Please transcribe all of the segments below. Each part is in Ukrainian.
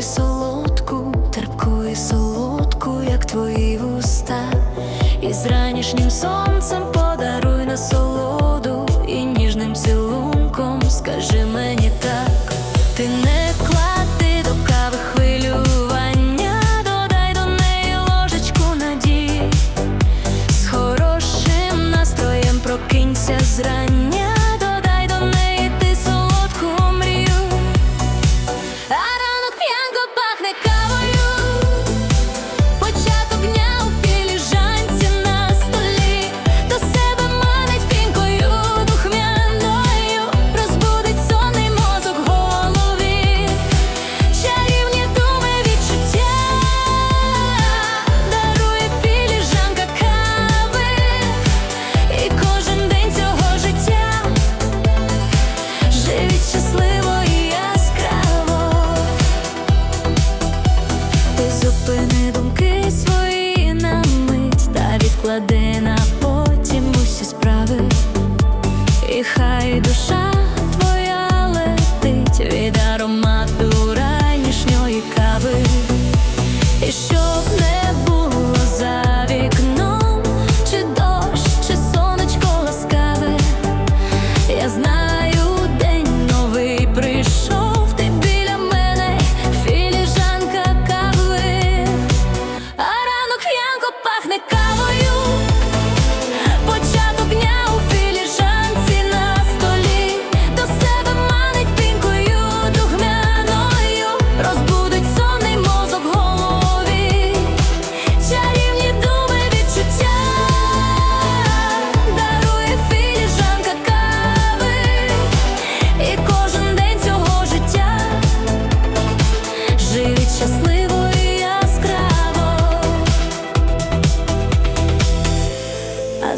so відклади потім усі справи, і хай душа.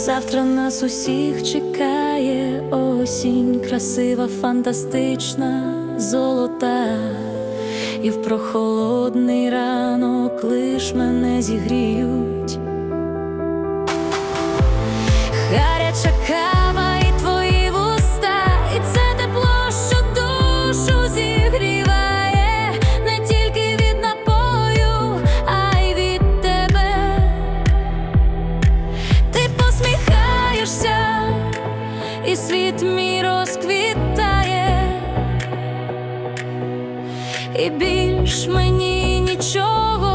завтра нас усіх чекає осінь, красива, фантастична, золота, і в прохолодний ранок лиш мене зігріють. Гаряча і світ мій розквітає, і більш мені нічого.